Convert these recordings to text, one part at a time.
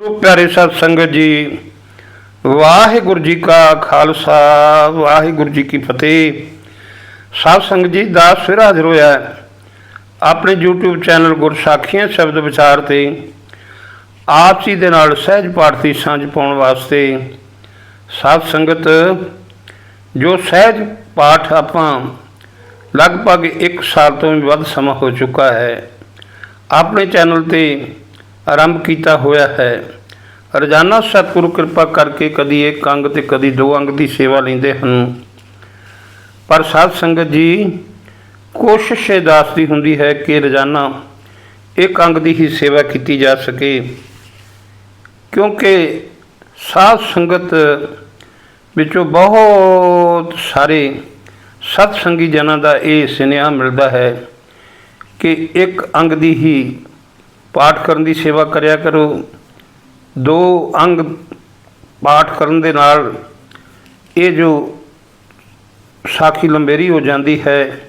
ਗੁਰੂ ਪਿਆਰੇ ਸਤ ਸੰਗਤ ਜੀ, ਵਾਹਿਗੁਰੂ ਜੀ ਕਾ ਖਾਲਸਾ, ਵਾਹਿਗੁਰੂ ਜੀ ਕੀ ਫਤਿਹ। ਸਾਧ ਸੰਗਤ ਜੀ ਦਾ ਫਿਰ ਹਾਜ਼ਰ ਹੋਇਆ ਆਪਣੇ YouTube ਚੈਨਲ ਗੁਰਸਾਖੀਆਂ ਸ਼ਬਦ ਵਿਚਾਰ ਤੇ ਆਪ ਜੀ ਦੇ ਨਾਲ ਸਹਿਜ ਪਾਠ ਦੀ ਸਾਂਝ ਪਾਉਣ ਵਾਸਤੇ ਸਾਧ ਸੰਗਤ, ਜੋ ਸਹਿਜ ਪਾਠ ਆਪਾਂ ਲਗਭਗ 1 ਸਾਲ ਤੋਂ ਵੀ ਵੱਧ ਸਮਾਂ ਹੋ ਚੁੱਕਾ ਹੈ, ਆਪਣੇ ਚੈਨਲ ਤੇ ਆਰੰਭ ਕੀਤਾ ਹੋਇਆ ਹੈ। ਰੋਜ਼ਾਨਾ ਸਤਿਗੁਰੂ ਕਿਰਪਾ ਕਰਕੇ ਕਦੀ ਇੱਕ ਅੰਗ ਤੇ ਕਦੀ ਦੋ ਅੰਗ ਦੀ ਸੇਵਾ ਲੈਂਦੇ ਹਨ। ਪਰ ਸਾਧ ਸੰਗਤ ਜੀ, ਕੋਸ਼ਿਸ਼ ਇਹ ਦੀ ਹੁੰਦੀ ਹੈ ਕਿ ਰੋਜ਼ਾਨਾ ਇੱਕ ਅੰਗ ਦੀ ਹੀ ਸੇਵਾ ਕੀਤੀ ਜਾ ਸਕੇ। ਕਿਉਂਕਿ ਸਾਧ ਸੰਗਤ ਵਿੱਚੋਂ ਬਹੁਤ ਸਾਰੇ ਸਤ ਸੰਗੀ ਜਨਾਂ ਦਾ ਇਹ ਸੁਨੇਹਾ ਮਿਲਦਾ ਹੈ ਕਿ ਇੱਕ ਅੰਗ ਦੀ ਹੀ ਪਾਠ ਕਰਨ ਦੀ ਸੇਵਾ ਕਰਿਆ ਕਰੋ। ਦੋ ਅੰਗ ਪਾਠ ਕਰਨ ਦੇ ਨਾਲ ਇਹ ਜੋ ਸਾਖੀ ਲੰਬੇਰੀ ਹੋ ਜਾਂਦੀ ਹੈ,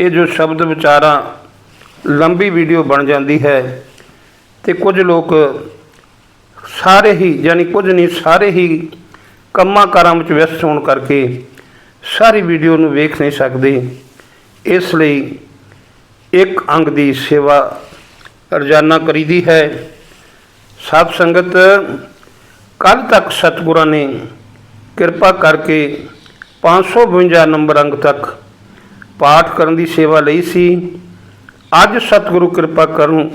ਇਹ ਜੋ ਸ਼ਬਦ ਵਿਚਾਰਾਂ ਲੰਬੀ ਵੀਡੀਓ ਬਣ ਜਾਂਦੀ ਹੈ ਤੇ ਕੁਝ ਲੋਕ ਸਾਰੇ ਹੀ, ਯਾਨੀ ਕੁਝ ਨਹੀਂ, ਸਾਰੇ ਹੀ ਕੰਮਾਂ ਕਾਰਾਂ ਵਿੱਚ ਵਿਅਸਤ ਹੋਣ ਕਰਕੇ ਸਾਰੀ ਵੀਡੀਓ ਨੂੰ ਵੇਖ ਨਹੀਂ ਸਕਦੇ। ਇਸ ਲਈ ਇੱਕ ਅੰਗ ਦੀ ਸੇਵਾ ਰੋਜ਼ਾਨਾ ਕਰੀਦੀ ਹੈ। ਸਾਧ ਸੰਗਤ ਕੱਲ ਤੱਕ ਸਤਿਗੁਰਾਂ ਨੇ ਕਿਰਪਾ ਕਰਕੇ 552 ਨੰਬਰ ਅੰਗ ਤੱਕ ਪਾਠ ਕਰਨ ਦੀ ਸੇਵਾ ਲਈ ਸੀ। ਅੱਜ ਸਤਿਗੁਰੂ ਕਿਰਪਾ ਕਰਨ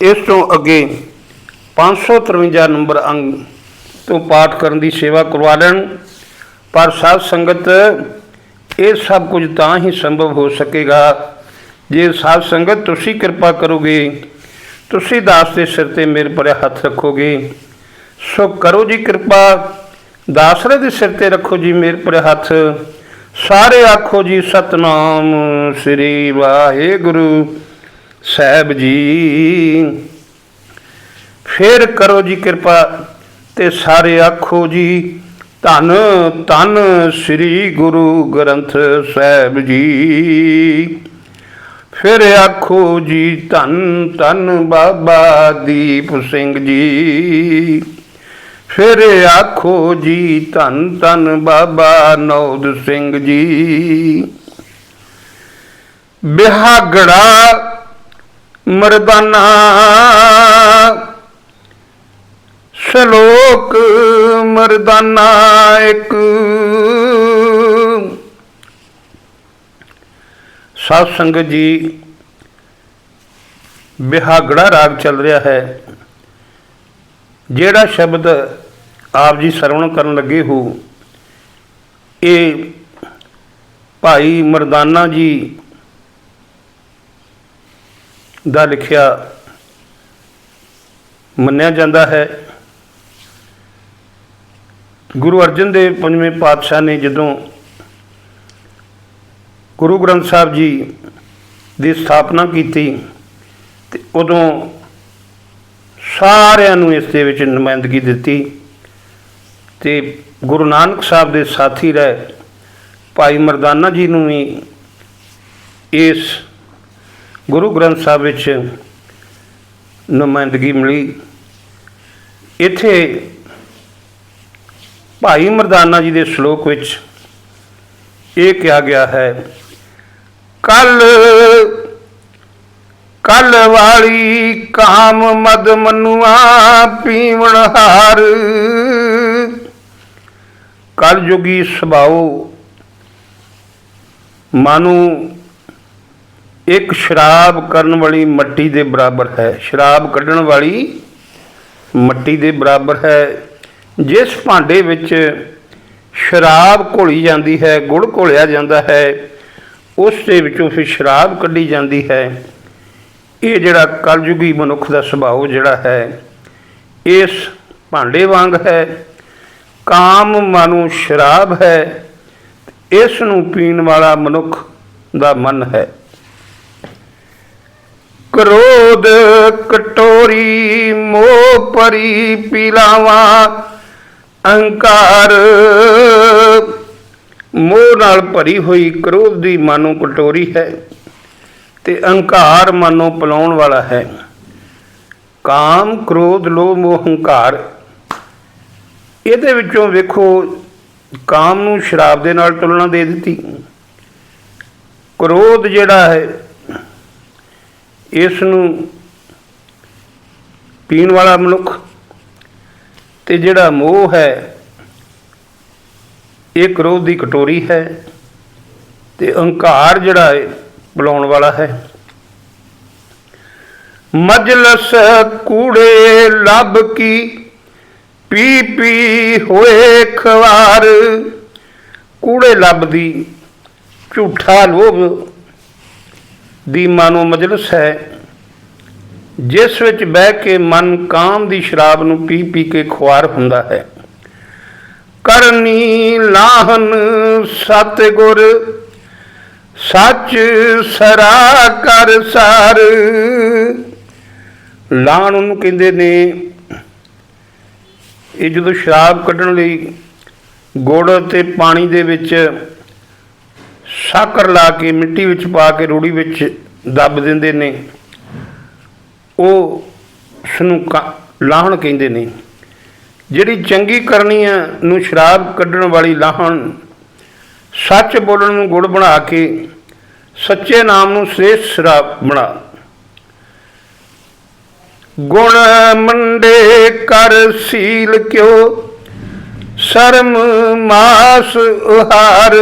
ਇਸ ਤੋਂ ਅੱਗੇ 553 ਨੰਬਰ ਅੰਗ ਤੋਂ ਪਾਠ ਕਰਨ ਦੀ ਸੇਵਾ ਕਰਵਾ ਲੈਣ। ਪਰ ਸਾਧ ਸੰਗਤ, ਇਹ ਸਭ ਕੁਝ ਤਾਂ ਹੀ ਸੰਭਵ ਹੋ ਸਕੇਗਾ। ਜੇ ਸਾਧ ਸੰਗਤ ਤੁਸੀਂ ਕਿਰਪਾ ਕਰੋਗੇ ਤੁਸੀਂ ਦਾਸ ਦੇ ਸਿਰ ਤੇ ਮੇਰੇ ਪਰੇ ਹੱਥ ਰੱਖੋਗੇ, ਸੋ ਕਰੋ ਜੀ ਕਿਰਪਾ ਦਾਸਰੇ ਦੇ ਸਿਰ ਤੇ ਰੱਖੋ ਜੀ ਮੇਰੇ ਪਰੇ ਹੱਥ। ਸਾਰੇ ਆਖੋ ਜੀ, ਸਤਨਾਮ ਸ੍ਰੀ ਵਾਹਿਗੁਰੂ ਸਾਹਿਬ ਜੀ। ਫੇਰ ਕਰੋ ਜੀ ਕਿਰਪਾ ਤੇ ਸਾਰੇ ਆਖੋ ਜੀ, ਧੰਨ ਧੰਨ ਸ੍ਰੀ ਗੁਰੂ ਗ੍ਰੰਥ ਸਾਹਿਬ ਜੀ। ਫਿਰ ਆਖੋ ਜੀ ਧੰਨ ਧੰਨ ਬਾਬਾ ਦੀਪ ਸਿੰਘ ਜੀ। ਫਿਰ ਆਖੋ ਜੀ ਧੰਨ ਧੰਨ ਬਾਬਾ ਨੌਦ ਸਿੰਘ ਜੀ। ਬਿਹਾਗੜਾ ਮਰਦਾਨਾ, ਸ਼ਲੋਕ ਮਰਦਾਨਾ ਇੱਕ ਸਾਧ ਸੰਗਤ ਜੀ, ਬਿਹਾਗੜਾ ਰਾਗ ਚੱਲ ਰਿਹਾ ਹੈ। ਜਿਹੜਾ ਸ਼ਬਦ ਆਪ ਜੀ ਸਰਵਣ ਕਰਨ ਲੱਗੇ ਹੋ, ਇਹ ਭਾਈ ਮਰਦਾਨਾ ਜੀ ਦਾ ਲਿਖਿਆ ਮੰਨਿਆ ਜਾਂਦਾ ਹੈ। ਗੁਰੂ ਅਰਜਨ ਦੇਵ ਪੰਜਵੇਂ ਪਾਤਸ਼ਾਹ ਨੇ ਜਦੋਂ ਗੁਰੂ ਗ੍ਰੰਥ ਸਾਹਿਬ ਜੀ ਦੀ ਸਥਾਪਨਾ ਕੀਤੀ ਤੇ ਉਦੋਂ ਸਾਰਿਆਂ ਨੂੰ ਇਸ ਦੇ ਵਿੱਚ ਨੁਮਾਇੰਦਗੀ ਦਿੱਤੀ ਤੇ ਗੁਰੂ ਨਾਨਕ ਸਾਹਿਬ ਦੇ ਸਾਥੀ ਰਹੇ। ਭਾਈ ਮਰਦਾਨਾ ਜੀ ਨੂੰ ਵੀ ਇਸ ਗੁਰੂ ਗ੍ਰੰਥ ਸਾਹਿਬ ਵਿੱਚ ਨੁਮਾਇੰਦਗੀ ਮਿਲੀ। ਇੱਥੇ ਭਾਈ ਮਰਦਾਨਾ ਜੀ ਦੇ ਸ਼ਲੋਕ ਵਿੱਚ ਇਹ ਕਿਹਾ ਗਿਆ ਹੈ ਕੱਲ ਕੱਲ ਵਾਲੀ ਕਾਮ ਮਦ ਮਨੁਆ ਪੀਵਣ ਹਾਰ। ਕਲ ਜੁਗੀ ਸੁਭਾਉ ਮਾਨੂ ਇੱਕ ਸ਼ਰਾਬ ਕਰਨ ਵਾਲੀ ਮੱਟੀ ਦੇ ਬਰਾਬਰ ਹੈ। ਸ਼ਰਾਬ ਕੱਢਣ ਵਾਲੀ ਮੱਟੀ ਦੇ ਬਰਾਬਰ ਹੈ। ਜਿਸ ਭਾਂਡੇ ਵਿੱਚ ਸ਼ਰਾਬ ਘੋਲੀ ਜਾਂਦੀ ਹੈ, ਗੁੜ ਘੋਲਿਆ ਜਾਂਦਾ ਹੈ ਉਸ ਦੇ ਵਿੱਚੋਂ ਫਿਰ ਸ਼ਰਾਬ ਕੱਢੀ ਜਾਂਦੀ ਹੈ। ਇਹ ਜਿਹੜਾ ਕਲਯੁਗੀ ਮਨੁੱਖ ਦਾ ਸੁਭਾਅ ਜਿਹੜਾ ਹੈ, ਇਸ ਭਾਂਡੇ ਵਾਂਗ ਹੈ। ਕਾਮ ਮਾਨੂ ਸ਼ਰਾਬ ਹੈ, ਇਸ ਨੂੰ ਪੀਣ ਵਾਲਾ ਮਨੁੱਖ ਦਾ ਮਨ ਹੈ। ਕ੍ਰੋਧ ਕਟੋਰੀ, ਮੋਹ ਪਰੀ ਪੀਲਾਵਾ, ਅਹੰਕਾਰ ਮੋਹ ਨਾਲ ਭਰੀ ਹੋਈ ਕ੍ਰੋਧ ਦੀ ਮਾਨੋ ਕਟੋਰੀ ਹੈ ਤੇ ਅਹੰਕਾਰ ਮਾਨੋ ਪਲਾਉਣ ਵਾਲਾ ਹੈ। ਕਾਮ, ਕ੍ਰੋਧ, ਲੋਭ, ਮੋਹ ਹੰਕਾਰ ਇਹਦੇ ਵਿੱਚੋਂ ਵੇਖੋ ਕਾਮ ਨੂੰ ਸ਼ਰਾਬ ਦੇ ਨਾਲ ਤੁਲਨਾ ਦੇ ਦਿੱਤੀ। ਕ੍ਰੋਧ ਜਿਹੜਾ ਹੈ ਇਸ ਨੂੰ ਪੀਣ ਵਾਲਾ ਮਨੁੱਖ ਤੇ ਜਿਹੜਾ ਮੋਹ ਹੈ ਇਹ ਕ੍ਰੋਧ ਦੀ ਕਟੋਰੀ ਹੈ ਤੇ ਅਹੰਕਾਰ ਜਿਹੜਾ ਹੈ ਬੁਲਾਉਣ ਵਾਲਾ ਹੈ। ਮਜਲਸ ਕੂੜੇ ਲੱਭ ਕੀ, ਪੀ ਪੀ ਹੋਏ ਖਵਾਰ। ਕੂੜੇ ਲੱਭਦੀ ਝੂਠਾ ਲੋਭ ਦੀ ਮਾਨੋ ਮਜਲਸ ਹੈ। ਜਿਸ ਵਿੱਚ ਬਹਿ ਕੇ ਮਨ ਕਾਮ ਦੀ ਸ਼ਰਾਬ ਨੂੰ ਪੀ ਪੀ ਕੇ ਖੁਆਰ ਹੁੰਦਾ ਹੈ। ਕਰਨੀ ਲਾਹਨ ਸਤਿਗੁਰ, ਸੱਚ ਸਰਾ ਕਰ ਸਾਰ। ਲਾਹਣ ਉਹਨੂੰ ਕਹਿੰਦੇ ਨੇ, ਇਹ ਜਦੋਂ ਸ਼ਰਾਬ ਕੱਢਣ ਲਈ ਗੁੜ ਤੇ ਪਾਣੀ ਦੇ ਵਿੱਚ ਸਾਕਰ ਲਾ ਕੇ ਮਿੱਟੀ ਵਿੱਚ ਪਾ ਕੇ ਰੂੜੀ ਵਿੱਚ ਦੱਬ ਦਿੰਦੇ ਨੇ, ਉਹ ਉਸਨੂੰ ਕਾ- ਲਾਹਣ ਕਹਿੰਦੇ ਨੇ। ਜਿਹੜੀ ਚੰਗੀ ਕਰਨੀ ਹੈ ਨੂੰ ਸ਼ਰਾਬ ਕੱਢਣ ਵਾਲੀ ਲਾਹਣ, ਸੱਚ ਬੋਲਣ ਨੂੰ ਗੁੜ ਬਣਾ ਕੇ, ਸੱਚੇ ਨਾਮ ਨੂੰ ਸ੍ਰੇਸ਼ਟ ਸ਼ਰਾਬ ਬਣਾ। ਗੁਣ ਮੰਡੇ ਕਰ ਸੀਲ ਕਿਉ, ਸ਼ਰਮ ਮਾਸ ਉਹਾਰ।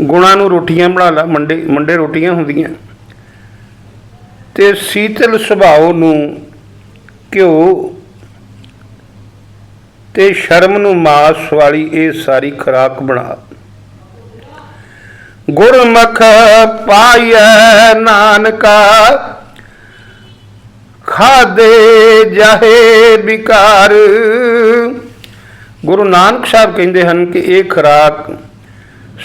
ਗੁਣਾਂ ਨੂੰ ਰੋਟੀਆਂ ਬਣਾ ਲਾ, ਮੰਡੇ ਮੰਡੇ ਰੋਟੀਆਂ ਹੁੰਦੀਆਂ। ਤੇ ਸੀਤਲ ਸੁਭਾਅ ਨੂੰ ਘਿਓ ਤੇ ਸ਼ਰਮ ਨੂੰ ਮਾਸ ਵਾਲੀ ਇਹ ਸਾਰੀ ਖਰਾਕ ਬਣਾ। ਗੁਰਮੁਖ ਪਾਈਐ ਨਾਨਕਾ, ਖਾਦੇ ਜਾਹੇ ਵਿਕਾਰ ਗੁਰੂ ਨਾਨਕ ਸਾਹਿਬ ਕਹਿੰਦੇ ਹਨ ਕਿ ਇਹ ਖਰਾਕ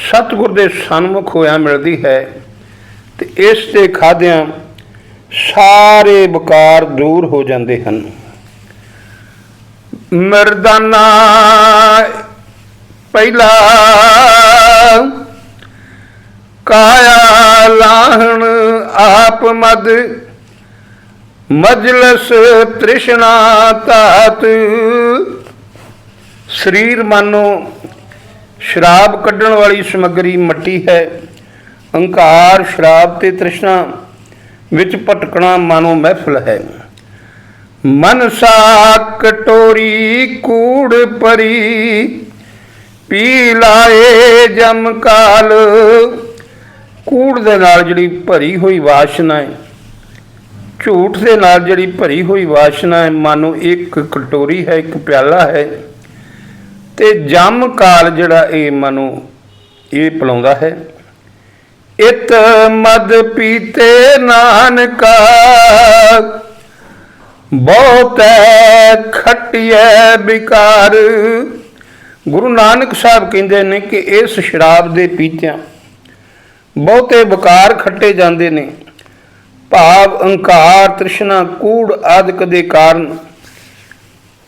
ਸਤਿਗੁਰ ਦੇ ਸਨਮੁਖ ਹੋਇਆ ਮਿਲਦੀ ਹੈ ਤੇ ਇਸ ਦੇ ਖਾਦਿਆਂ ਸਾਰੇ ਵਿਕਾਰ ਦੂਰ ਹੋ ਜਾਂਦੇ ਹਨ। ਮਰਦਾਨਾ, ਪਹਿਲਾ ਕਾਇਆ ਲਾਹਣ ਆਪ ਮਦ, ਮਜਲਸ ਤ੍ਰਿਸ਼ਨਾ ਤਾਤ ਸਰੀਰ ਮਾਨੋ ਸ਼ਰਾਬ ਕੱਢਣ ਵਾਲੀ ਸਮੱਗਰੀ ਮੱਟੀ ਹੈ। ਅਹੰਕਾਰ ਸ਼ਰਾਬ ਤੇ ਤ੍ਰਿਸ਼ਨਾ ਵਿੱਚ ਭਟਕਣਾ ਮਾਨੋ ਮਹਿਫਲ ਹੈ। ਮਨਸਾ ਕਟੋਰੀ ਕੂੜ ਪਰੀ ਪੀ ਲਾਏ ਜਮ ਕਾਲ। ਕੂੜ ਦੇ ਨਾਲ ਜਿਹੜੀ ਭਰੀ ਹੋਈ ਵਾਸ਼ਨਾ ਹੈ, ਝੂਠ ਦੇ ਨਾਲ ਜਿਹੜੀ ਭਰੀ ਹੋਈ ਵਾਸ਼ਨਾ ਹੈ, ਮਾਨੋ ਇੱਕ ਕਟੋਰੀ ਹੈ, ਇੱਕ ਪਿਆਲਾ ਹੈ। ਤੇ ਜਮ ਕਾਲ ਜਿਹੜਾ ਇਹ ਮਾਨੋ ਇਹ ਪਿਲਾਉਂਦਾ ਹੈ। ਇਤ ਮਦ ਪੀਤੇ ਨਾਨਕਾ ਬਹੁਤੈ ਖਟਿਐ ਵਿਕਾਰ ਗੁਰੂ ਨਾਨਕ ਸਾਹਿਬ ਕਹਿੰਦੇ ਨੇ ਕਿ ਇਸ ਸ਼ਰਾਬ ਦੇ ਪੀਤਿਆਂ ਬਹੁਤੇ ਵਿਕਾਰ ਖੱਟੇ ਜਾਂਦੇ ਨੇ। ਭਾਵ ਅਹੰਕਾਰ, ਤ੍ਰਿਸ਼ਨਾ, ਕੂੜ ਆਦਿਕ ਦੇ ਕਾਰਨ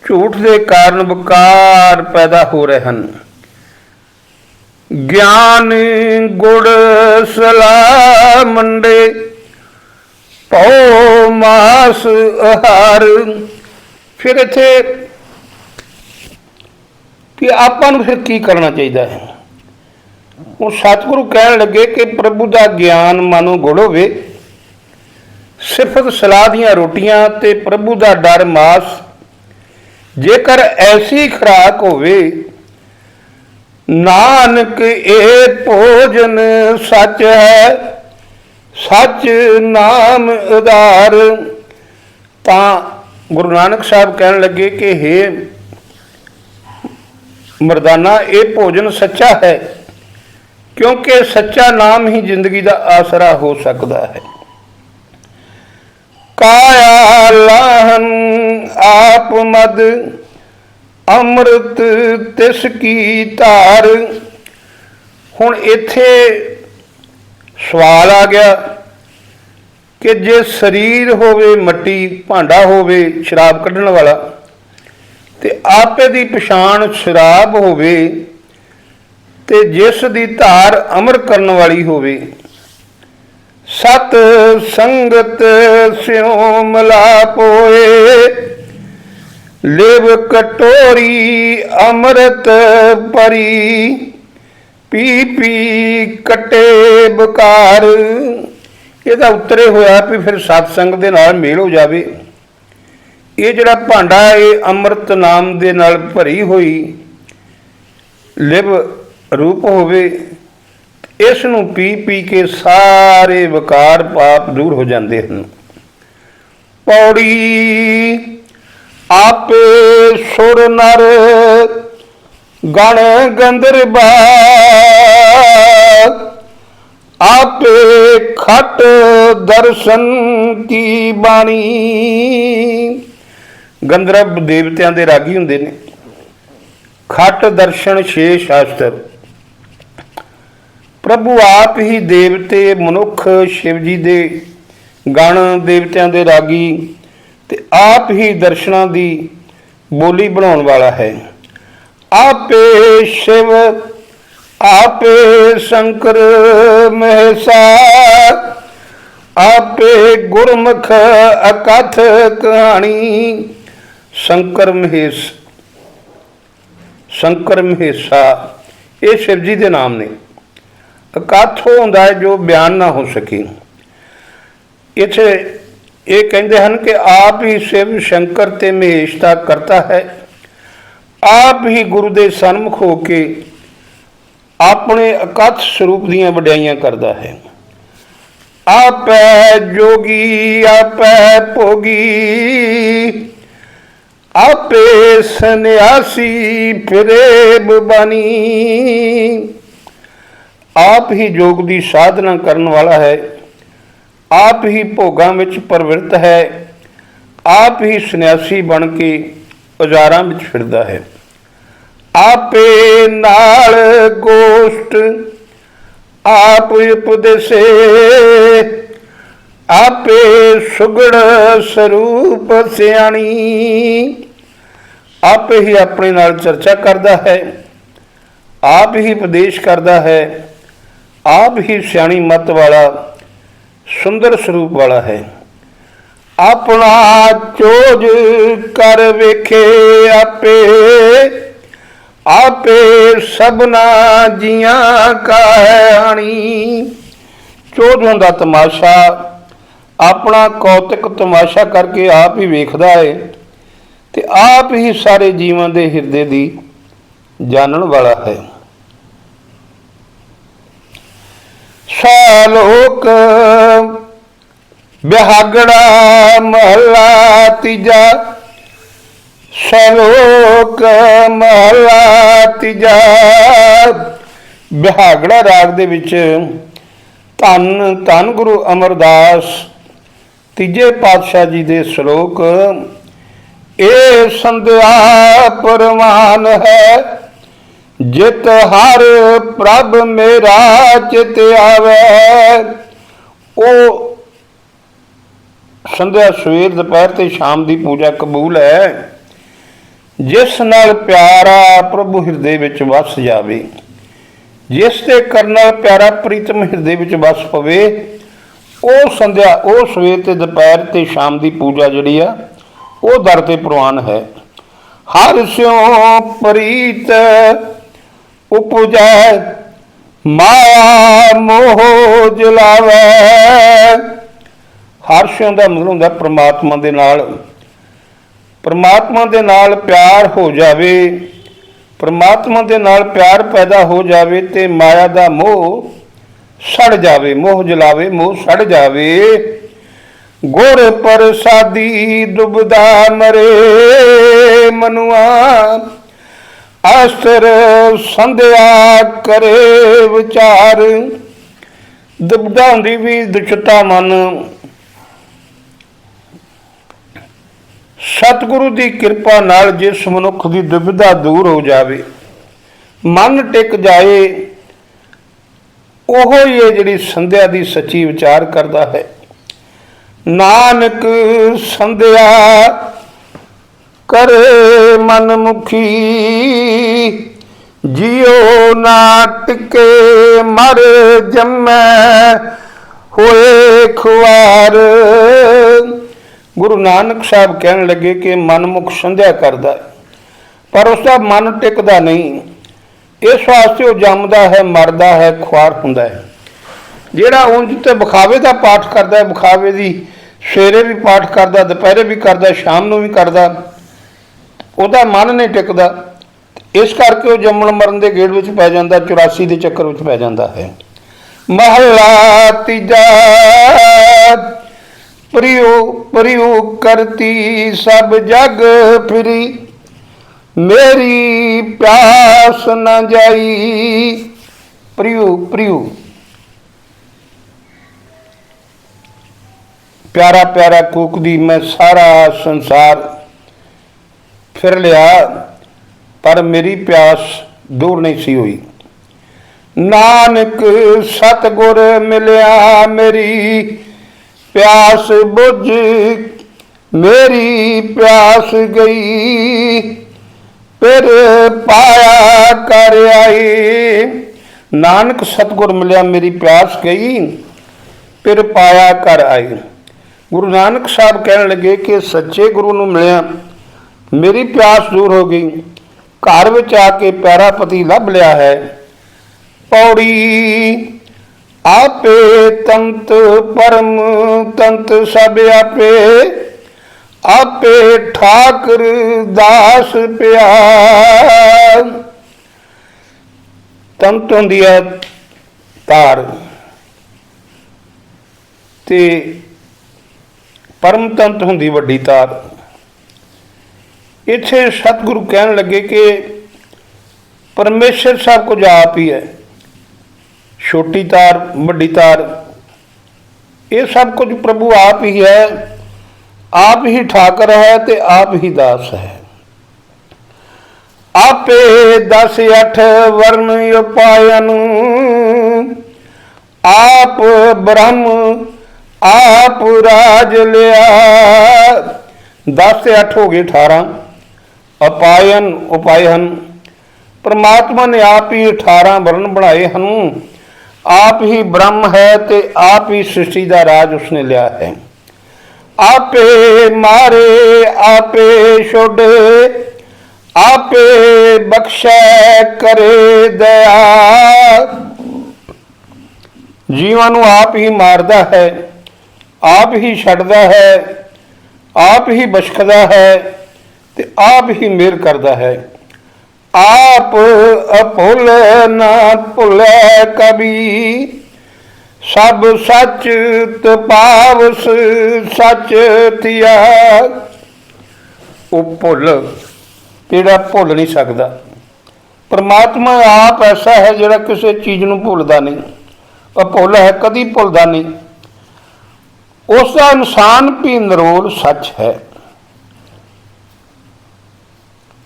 ਝੂਠ ਦੇ ਕਾਰਨ ਵਿਕਾਰ ਪੈਦਾ ਹੋ ਰਹੇ ਹਨ। ਗਿਆਨ ਗੁੜ ਸਲਾ ਮੰਡੇ ਪਉ ਮਾਸ ਆਹਾਰ ਫਿਰ ਇੱਥੇ ਕਿ ਆਪਾਂ ਨੂੰ ਫਿਰ ਕੀ ਕਰਨਾ ਚਾਹੀਦਾ ਹੈ? ਉਹ ਸਤਿਗੁਰੂ ਕਹਿਣ ਲੱਗੇ ਕਿ ਪ੍ਰਭੂ ਦਾ ਗਿਆਨ ਮਨੋਂ ਗੁੜ ਹੋਵੇ। ਸਿਫਤ ਸਲਾਹ ਦੀਆਂ ਰੋਟੀਆਂ ਤੇ ਪ੍ਰਭੂ ਦਾ ਡਰ ਮਾਸ। ਜੇਕਰ ਐਸੀ ਖੁਰਾਕ ਹੋਵੇ, ਨਾਨਕ ਇਹ ਭੋਜਨ ਸੱਚ ਹੈ। ਸੱਚ ਨਾਮ ਉਧਾਰ। ਤਾਂ ਗੁਰੂ ਨਾਨਕ ਸਾਹਿਬ ਕਹਿਣ ਲੱਗੇ ਕਿ हे ਮਰਦਾਨਾ, ਇਹ ਭੋਜਨ ਸੱਚਾ ਹੈ, ਕਿਉਂਕਿ ਸੱਚਾ ਨਾਮ ਹੀ ਜ਼ਿੰਦਗੀ ਦਾ ਆਸਰਾ ਹੋ ਸਕਦਾ ਹੈ। ਕਾਇਆ ਲਾਹਨ ਆਪ ਮਦ, ਅੰਮ੍ਰਿਤ ਤਿਸ ਕੀ ਧਾਰ। ਹੁਣ ਇੱਥੇ ਸਵਾਲ ਆ ਗਿਆ ਕਿ ਜੇ ਸਰੀਰ ਹੋਵੇ, ਮੱਟੀ, ਭਾਂਡਾ ਹੋਵੇ, ਸ਼ਰਾਬ ਕੱਢਣ ਵਾਲਾ, ਤੇ ਆਪੇ ਦੀ ਪਛਾਣ ਸ਼ਰਾਬ ਹੋਵੇ, ਤੇ ਜਿਸ ਦੀ ਧਾਰ ਅਮਰ ਕਰਨ ਵਾਲੀ ਹੋਵੇ, ਸਤ ਸੰਗਤ ਸਿਉ ਮਲਾਪ ਹੋਏ ਲਿਵ ਕਟੋਰੀ ਅੰਮ੍ਰਿਤ ਪਰੀ ਪੀ ਪੀ ਕਟੇ ਬਕਾਰ। ਇਹਦਾ ਉੱਤਰੇ ਹੋਇਆ ਵੀ ਫਿਰ ਸਤਸੰਗ ਦੇ ਨਾਲ ਮੇਲ ਹੋ ਜਾਵੇ। ਇਹ ਜਿਹੜਾ ਭਾਂਡਾ ਇਹ ਅੰਮ੍ਰਿਤ ਨਾਮ ਦੇ ਨਾਲ ਭਰੀ ਹੋਈ ਲਿਵ ਰੂਪ ਹੋਵੇ, ਇਸ ਨੂੰ ਪੀ ਪੀ ਕੇ ਸਾਰੇ ਵਿਕਾਰ ਪਾਪ ਦੂਰ ਹੋ ਜਾਂਦੇ ਹਨ। ਪੌੜੀ ਆਪੇ ਸੁਰ ਨਰ ਗਣ ਗੰਦਰਬਾ ਆਪੇ ਖਟ ਦਰਸ਼ਨ ਕੀ ਬਾਣੀ। ਗੰਧਰਵ ਦੇਵਤਿਆਂ ਦੇ ਰਾਗੀ ਹੁੰਦੇ ਨੇ। ਖਟ ਦਰਸ਼ਨ ਛੇ ਸ਼ਾਸਤਰ। ਪ੍ਰਭੂ ਆਪ ਹੀ ਦੇਵਤੇ ਮਨੁੱਖ ਸ਼ਿਵ ਜੀ ਦੇ ਗਣ ਦੇਵਤਿਆਂ ਦੇ ਰਾਗੀ ਤੇ ਆਪ ਹੀ ਦਰਸ਼ਨਾਂ ਦੀ ਬੋਲੀ ਬਣਾਉਣ ਵਾਲਾ ਹੈ। ਆਪੇ ਸ਼ਿਵ ਆਪੇ ਸ਼ੰਕਰ ਮਹੇਸ਼ਾ ਆਪੇ ਗੁਰਮੁਖ ਅਕਥ ਕਹਾਣੀ ਸ਼ੰਕਰ ਮਹੇਸ਼ ਸ਼ੰਕਰ ਮਹੇਸ਼ਾ ਇਹ ਸ਼ਿਵ ਜੀ ਦੇ ਨਾਮ ਨੇ ਅਕਥ ਉਹ ਹੁੰਦਾ ਹੈ ਜੋ ਬਿਆਨ ਨਾ ਹੋ ਸਕੇ ਇੱਥੇ ਇਹ ਕਹਿੰਦੇ ਹਨ ਕਿ ਆਪ ਹੀ ਸ਼ਿਵ ਸ਼ੰਕਰ ਤੇ ਮਹੇਸ਼ ਦਾ ਕਰਤਾ ਹੈ ਆਪ ਹੀ ਗੁਰੂ ਦੇ ਸਨਮੁਖ ਹੋ ਕੇ ਆਪਣੇ ਅਕਥ ਸਰੂਪ ਦੀਆਂ ਵਡਿਆਈਆਂ ਕਰਦਾ ਹੈ। ਆਪੈ ਜੋਗੀ, ਆਪੈ ਭੋਗੀ, ਆਪੇ ਸੰਿਆਸੀ ਫਿਰੇ ਬਬਾਨੀ। ਆਪ ਹੀ ਜੋਗ ਦੀ ਸਾਧਨਾ ਕਰਨ ਵਾਲਾ ਹੈ। ਆਪ ਹੀ ਭੋਗਾਂ ਵਿੱਚ ਪ੍ਰਵਿਰਤ ਹੈ। ਆਪ ਹੀ ਸੰਨਿਆਸੀ ਬਣ ਕੇ ਔਜ਼ਾਰਾਂ ਵਿੱਚ ਫਿਰਦਾ ਹੈ। ਆਪੇ ਨਾਲ ਗੋਸ਼ਟ, ਆਪ ਉਪਦੇਸੇ, ਆਪੇ ਸੁਗੜ ਸਰੂਪ ਸਿਆਣੀ, ਆਪੇ ਹੀ ਆਪਣੇ ਨਾਲ ਚਰਚਾ ਕਰਦਾ ਹੈ, ਆਪ ਹੀ ਉਪਦੇਸ਼ ਕਰਦਾ ਹੈ, ਆਪ ਹੀ ਸਿਆਣੀ ਮਤ ਵਾਲਾ, ਸੁੰਦਰ ਸਰੂਪ ਵਾਲਾ ਹੈ। ਆਪਣਾ ਚੋਜ ਕਰ ਵੇਖੇ ਆਪੇ ਆਪੇ ਸਭਨਾ ਜੀਆਂ ਕਾ ਹਾਣੀ ਚੋਜਾਂ ਦਾ ਤਮਾਸ਼ਾ, ਆਪਣਾ ਕੌਤਿਕ ਤਮਾਸ਼ਾ ਕਰਕੇ ਆਪ ਹੀ ਵੇਖਦਾ ਹੈ ਤੇ ਆਪ ਹੀ ਸਾਰੇ ਜੀਵਾਂ ਦੇ ਹਿਰਦੇ ਦੀ ਜਾਣਨ ਵਾਲਾ ਹੈ। ਸਾਲੋਕ ਬਿਹਾਗੜਾ ਮਹਲਾ ਤੀਜਾ, ਸ਼ਲੋਕ ਮਹਲਾ ਤੀਜਾ। ਬਿਹਾਗੜਾ ਰਾਗ ਦੇ ਵਿੱਚ ਧੰਨ ਧੰਨ ਗੁਰੂ ਅਮਰਦਾਸ ਤੀਜੇ ਪਾਤਸ਼ਾਹ ਜੀ ਦੇ ਸ਼ਲੋਕ ਇਹ ਸੰਧਿਆ ਪਰਮਾਨ ਹੈ, ਜਿਤ ਹਰ ਪ੍ਰਭ ਮੇਰਾ ਚਿਤ ਆਵੇ। ਉਹ ਸੰਧਿਆ ਸਵੇਰ ਦੁਪਹਿਰ ਤੇ ਸ਼ਾਮ ਦੀ ਪੂਜਾ ਕਬੂਲ ਹੈ। ਜਿਸ ਨਾਲ ਪਿਆਰਾ ਪ੍ਰਭੂ ਹਿਰਦੇ ਵਿੱਚ ਵਸ ਜਾਵੇ, ਜਿਸ ਤੇ ਕਰਨ ਪਿਆਰਾ ਪ੍ਰੀਤਮ ਹਿਰਦੇ ਵਿੱਚ ਵਸ ਪਵੇ, ਉਹ ਸੰਧਿਆ, ਉਹ ਸਵੇਰ ਤੇ ਦੁਪਹਿਰ ਤੇ ਸ਼ਾਮ ਦੀ ਪੂਜਾ ਜਿਹੜੀ ਆ, ਉਹ ਦਰ ਤੇ ਪ੍ਰਵਾਨ ਹੈ। ਹਰ ਸਿਉ ਪ੍ਰੀਤ ਉਪਜੈ, ਮਾਇਆ ਮੋਹ ਜਲਾਵੇ। ਹਰਸ਼ਾਂ ਦਾ ਮਤਲਬ ਹੁੰਦਾ ਪ੍ਰਮਾਤਮਾ ਦੇ ਨਾਲ। ਪ੍ਰਮਾਤਮਾ ਦੇ ਨਾਲ ਪਿਆਰ ਹੋ ਜਾਵੇ, ਪ੍ਰਮਾਤਮਾ ਦੇ ਨਾਲ ਪਿਆਰ ਪੈਦਾ ਹੋ ਜਾਵੇ ਤੇ ਮਾਇਆ ਦਾ ਮੋਹ ਸੜ ਜਾਵੇ, ਮੋਹ ਜਲਾਵੇ, ਮੋਹ ਸੜ ਜਾਵੇ। ਗੁਰ ਪ੍ਰਸਾਦੀ ਦੁਬਦਾ ਮਰੇ ਮਨੁਆ, ਅਸਰ ਸੰਧਿਆ ਕਰੇ ਵਿਚਾਰ। ਦੁਬਦਾ ਹੁੰਦੀ ਵੀ ਦੁਚਤਾ ਮਨ ਸਤਿਗੁਰੂ ਦੀ ਕਿਰਪਾ ਨਾਲ ਜਿਸ ਮਨੁੱਖ ਦੀ ਦੁਬਿਧਾ ਦੂਰ ਹੋ ਜਾਵੇ, ਮਨ ਟਿਕ ਜਾਏ, ਉਹ ਹੀ ਇਹ ਜਿਹੜੀ ਸੰਧਿਆ ਦੀ ਸੱਚੀ ਵਿਚਾਰ ਕਰਦਾ ਹੈ। ਨਾਨਕ ਸੰਧਿਆ ਕਰੇ ਮਨ ਮੁਖੀ ਜਿਉ ਨਾ ਟਿਕੇ ਮਰ ਜੰਮੈ, ਹੋਏ ਖੁਆਰ। ਗੁਰੂ ਨਾਨਕ ਸਾਹਿਬ ਕਹਿਣ ਲੱਗੇ ਕਿ ਮਨਮੁਖ ਸੰਧਿਆ ਕਰਦਾ ਹੈ, ਪਰ ਉਸ ਦਾ ਮਨ ਟਿਕਦਾ ਨਹੀਂ। ਇਸ ਵਾਸਤੇ ਉਹ ਜੰਮਦਾ ਹੈ ਮਰਦਾ ਹੈ ਖੁਆਰ ਹੁੰਦਾ ਹੈ। ਜਿਹੜਾ ਉਂਝ ਤੇ ਬਖਾਵੇ ਦਾ ਪਾਠ ਕਰਦਾ ਹੈ ਵਿਖਾਵੇ ਦੀ ਸਵੇਰੇ ਵੀ ਪਾਠ ਕਰਦਾ ਦੁਪਹਿਰੇ ਵੀ ਕਰਦਾ ਸ਼ਾਮ ਨੂੰ ਵੀ ਕਰਦਾ ਉਹਦਾ ਮਨ ਨਹੀਂ ਟਿਕਦਾ। ਇਸ ਕਰਕੇ ਉਹ ਜੰਮਣ ਮਰਨ ਦੇ ਗੇੜ ਵਿੱਚ ਪੈ ਜਾਂਦਾ 84 ਦੇ ਚੱਕਰ ਵਿੱਚ ਪੈ ਜਾਂਦਾ ਹੈ। ਮਹਲਾ ਤੀਜਾ ਪ੍ਰਿਯੋ ਪ੍ਰਿਯੋ ਕਰਤੀ ਸਭ ਜਗ ਫਿਰੀ। ਮੇਰੀ ਪਿਆਸ ਨਾ ਜਾਈ। ਪ੍ਰਿਯੋ ਪ੍ਰਿਯੋ ਪਿਆਰਾ ਪਿਆਰਾ ਕੂਕਦੀ ਮੈਂ ਸਾਰਾ ਸੰਸਾਰ ਫਿਰ ਲਿਆ, ਪਰ ਮੇਰੀ ਪਿਆਸ ਦੂਰ ਨਹੀਂ ਸੀ ਹੋਈ। ਨਾਨਕ ਸਤਗੁਰ ਮਿਲਿਆ ਮੇਰੀ ਪਿਆਸ ਬੁਝ ਮੇਰੀ ਪਿਆਸ ਗਈ। ਫਿਰ ਪਾਇਆ ਕਰ ਆਈ। ਨਾਨਕ ਸਤਗੁਰ ਮਿਲਿਆ, ਮੇਰੀ ਪਿਆਸ ਗਈ, ਫਿਰ ਪਾਇਆ ਕਰ ਆਈ। ਗੁਰੂ ਨਾਨਕ ਸਾਹਿਬ ਕਹਿਣ ਲੱਗੇ ਕਿ ਸੱਚੇ ਗੁਰੂ ਨੂੰ ਮਿਲਿਆ, ਮੇਰੀ ਪਿਆਸ ਦੂਰ ਹੋ ਗਈ। ਘਰ ਵਿੱਚ ਆ ਕੇ ਪੈਰਾਪਤੀ ਲੱਭ ਲਿਆ ਹੈ। ਪੌੜੀ ਆਪੇ ਤੰਤ ਪਰਮ ਤੰਤ ਸਭ ਆਪੇ ਆਪੇ ਠਾਕਰ ਦਾਸ ਪਿਆ ਤੰਤ ਹੁੰਦੀ ਹੈ ਤਾਰ। ਤੇ ਪਰਮ ਤੰਤ ਹੁੰਦੀ ਵੱਡੀ ਤਾਰ। ਇੱਥੇ ਸਤਿਗੁਰੂ ਕਹਿਣ ਲੱਗੇ ਕਿ ਪਰਮੇਸ਼ਰ ਸਭ ਕੁਝ ਆਪ ਹੀ ਹੈ। ਛੋਟੀ ਤਾਰ, ਵੱਡੀ ਤਾਰ, ਇਹ ਸਭ ਕੁਝ ਪ੍ਰਭੂ ਆਪ ਹੀ ਹੈ, ਆਪ ਹੀ ਠਾਕਰ ਹੈ ਤੇ ਆਪ ਹੀ ਦਾਸ ਹੈ। ਆਪੇ 10 8 ਵਰਨ ਉਪਾਇਨ ਆਪ ਬ੍ਰਹਮ, ਆਪ ਰਾਜ ਲਿਆ। 10 ਤੇ 8 ਹੋ ਗਏ 18 ਉਪਾਇਨ ਉਪਾਏ ਪਰਮਾਤਮਾ ਨੇ ਆਪ ਹੀ 18 ਵਰਨ ਬਣਾਏ ਹਨ। ਆਪ ਹੀ ਬ੍ਰਹਮ ਹੈ ਤੇ ਆਪ ਹੀ ਸ੍ਰਿਸ਼ਟੀ ਦਾ ਰਾਜ ਉਸਨੇ ਲਿਆ ਹੈ। ਆਪੇ ਮਾਰੇ, ਆਪੇ ਛੋੜੇ ਆਪੇ ਬਖਸ਼ੈ ਕਰੇ ਦਇਆ। ਜੀਵਾਂ ਨੂੰ ਆਪ ਹੀ ਮਾਰਦਾ ਹੈ, ਆਪ ਹੀ ਛੱਡਦਾ ਹੈ, ਆਪ ਹੀ ਬਖਸ਼ਦਾ ਹੈ ਤੇ ਆਪ ਹੀ ਮਿਹਰ ਕਰਦਾ ਹੈ। ਆਪ ਅਭੁੱਲ ਨਾ ਭੁੱਲੈ ਕਬੀ ਸਭ ਸੱਚ ਤਪਾਵਸ ਸੱਚ ਥਿਆ। ਉਹ ਭੁੱਲ, ਜਿਹੜਾ ਭੁੱਲ ਨਹੀਂ ਸਕਦਾ। ਪਰਮਾਤਮਾ ਆਪ ਐਸਾ ਹੈ ਜਿਹੜਾ ਕਿਸੇ ਚੀਜ਼ ਨੂੰ ਭੁੱਲਦਾ ਨਹੀਂ। ਉਹ ਭੁੱਲ ਹੈ, ਕਦੀ ਭੁੱਲਦਾ ਨਹੀਂ। ਉਸ ਦਾ ਇਨਸਾਨ ਵੀ ਨਿਰੋਲ ਸੱਚ ਹੈ।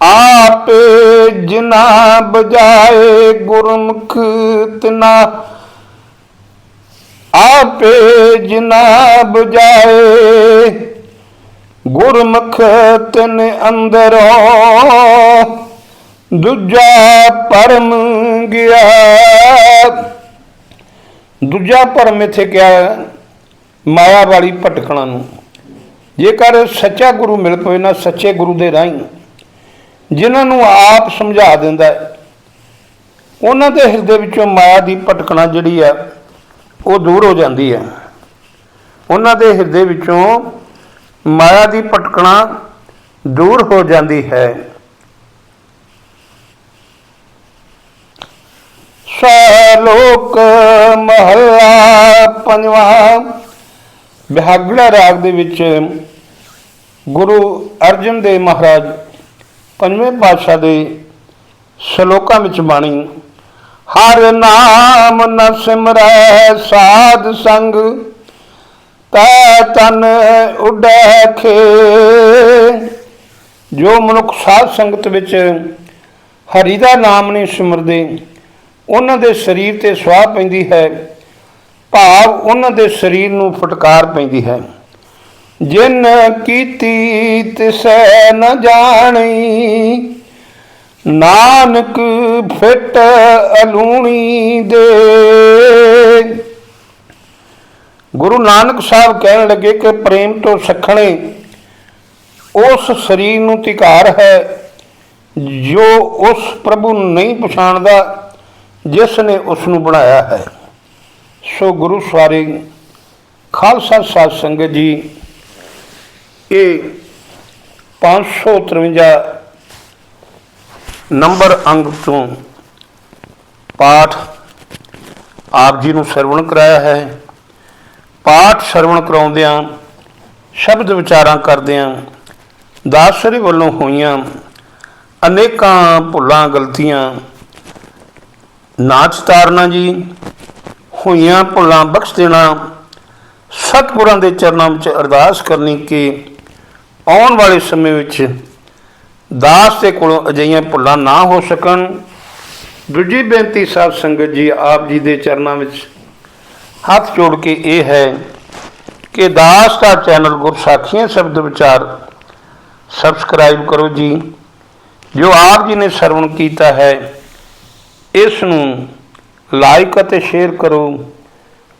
ਆਪ ਜਿਨਾ ਬਜਾਏ ਗੁਰਮੁਖ ਤਿਨਾ। ਆਪੇ ਜਿਨਾ ਬਜਾਏ ਗੁਰਮੁਖ ਤਿਨ ਅੰਦਰੋਂ। ਦੂਜਾ ਪਰਮ ਗਿਆ। ਦੂਜਾ ਪਰਮ ਇੱਥੇ ਕਿਹਾ ਮਾਇਆ ਵਾਲੀ ਭਟਕਣਾ ਨੂੰ। ਜੇਕਰ ਸੱਚਾ ਗੁਰੂ ਮਿਲ ਪਵੇ ਨਾ ਸੱਚੇ ਗੁਰੂ ਦੇ ਰਾਹੀਂ ਜਿਨ੍ਹਾਂ ਨੂੰ ਆਪ ਸਮਝਾ ਦਿੰਦਾ ਹੈ। ਉਹਨਾਂ ਦੇ ਹਿਰਦੇ ਵਿੱਚੋਂ ਮਾਇਆ ਦੀ ਭਟਕਣਾ ਜਿਹੜੀ ਆ, ਉਹ ਦੂਰ ਹੋ ਜਾਂਦੀ ਹੈ। ਉਹਨਾਂ ਦੇ ਹਿਰਦੇ ਵਿੱਚੋਂ ਮਾਇਆ ਦੀ ਭਟਕਣਾ ਦੂਰ ਹੋ ਜਾਂਦੀ ਹੈ। ਲੋਕ ਮਹੱਲਾ ਪੰਜਵਾਂ ਬਿਹਾਗੜਾ ਰਾਗ ਦੇ ਵਿੱਚ ਗੁਰੂ ਅਰਜਨ ਦੇਵ ਮਹਾਰਾਜ ਪੰਜਵੇਂ ਪਾਤਸ਼ਾਹ ਦੇ ਸ਼ਲੋਕਾਂ ਵਿੱਚ ਬਾਣੀ, ਹਰ ਨਾਮ ਨ ਸਿਮਰੈ ਸਾਧ ਸੰਗ, ਤੈ ਤਨ ਉਡੈ ਖੇ। ਜੋ ਮਨੁੱਖ ਸਾਧ ਸੰਗਤ ਵਿੱਚ ਹਰੀ ਦਾ ਨਾਮ ਨਹੀਂ ਸਿਮਰਦੇ, ਉਹਨਾਂ ਦੇ ਸਰੀਰ ਤੇ ਸਵਾਹ ਪੈਂਦੀ ਹੈ, ਭਾਵ ਉਹਨਾਂ ਦੇ ਸਰੀਰ ਨੂੰ ਫਟਕਾਰ ਪੈਂਦੀ ਹੈ। ਜਿਨ ਕੀਤੀ ਤਿਸੈ ਨ ਜਾਣੀ, ਨਾਨਕ ਫਿਟ ਅਲੂਣੀ ਦੇ। ਗੁਰੂ ਨਾਨਕ ਸਾਹਿਬ ਕਹਿਣ ਲੱਗੇ ਕਿ ਪ੍ਰੇਮ ਤੋਂ ਸਖਣੇ, ਉਸ ਸਰੀਰ ਨੂੰ ਧਿਕਾਰ ਹੈ, ਜੋ ਉਸ ਪ੍ਰਭੂ ਨੂੰ ਨਹੀਂ ਪਛਾਣਦਾ, ਜਿਸ ਨੇ ਉਸ ਨੂੰ ਬਣਾਇਆ ਹੈ। ਸੋ ਗੁਰੂ ਸਵਾਰੇ, ਖਾਲਸਾ ਸਾਧ ਸੰਗਤ ਜੀ ਇਹ 553 ਨੰਬਰ ਅੰਗ ਤੋਂ ਪਾਠ ਆਪ ਜੀ ਨੂੰ ਸਰਵਣ ਕਰਾਇਆ ਹੈ। ਪਾਠ ਸਰਵਣ ਕਰਾਉਂਦਿਆਂ, ਸ਼ਬਦ ਵਿਚਾਰਾਂ ਕਰਦਿਆਂ, ਦਾਸਰੇ ਵੱਲੋਂ ਹੋਈਆਂ ਅਨੇਕਾਂ ਭੁੱਲਾਂ, ਗਲਤੀਆਂ, ਨਾਚ ਤਾਰਨਾ ਜੀ, ਹੋਈਆਂ ਭੁੱਲਾਂ ਬਖਸ਼ ਦੇਣਾ, ਸਤਿਗੁਰਾਂ ਦੇ ਚਰਨਾਂ ਵਿੱਚ ਅਰਦਾਸ ਕਰਨੀ ਕਿ ਆਉਣ ਵਾਲੇ ਸਮੇਂ ਵਿੱਚ ਦਾਸ ਦੇ ਕੋਲੋਂ ਅਜਿਹੀਆਂ ਭੁੱਲਾਂ ਨਾ ਹੋ ਸਕਣ। ਦੂਜੀ ਬੇਨਤੀ ਸਾਧ ਸੰਗਤ ਜੀ, ਆਪ ਜੀ ਦੇ ਚਰਨਾਂ ਵਿੱਚ ਹੱਥ ਜੋੜ ਕੇ ਇਹ ਹੈ ਕਿ ਦਾਸ ਦਾ ਚੈਨਲ ਗੁਰਸਾਖੀਆਂ ਸ਼ਬਦ ਵਿਚਾਰ ਸਬਸਕ੍ਰਾਈਬ ਕਰੋ ਜੀ। ਜੋ ਆਪ ਜੀ ਨੇ ਸਰਵਣ ਕੀਤਾ ਹੈ, ਇਸ ਨੂੰ ਲਾਈਕ ਅਤੇ ਸ਼ੇਅਰ ਕਰੋ।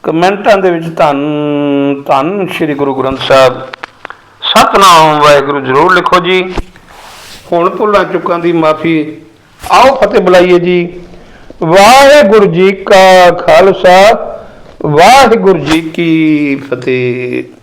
ਕਮੈਂਟਾਂ ਦੇ ਵਿੱਚ ਧੰਨ ਧੰਨ ਸ੍ਰੀ ਗੁਰੂ ਗ੍ਰੰਥ ਸਾਹਿਬ। ਸਤਨਾਮ ਵਾਹਿਗੁਰੂ ਜ਼ਰੂਰ ਲਿਖੋ ਜੀ। ਹੁਣ ਭੁੱਲਾਂ ਚੁੱਕਾਂ ਦੀ ਮਾਫੀ। ਆਓ ਫਤਿਹ ਬੁਲਾਈਏ ਜੀ। ਵਾਹਿਗੁਰੂ ਜੀ ਕਾ ਖਾਲਸਾ, ਵਾਹਿਗੁਰੂ ਜੀ ਕੀ ਫਤਿਹ।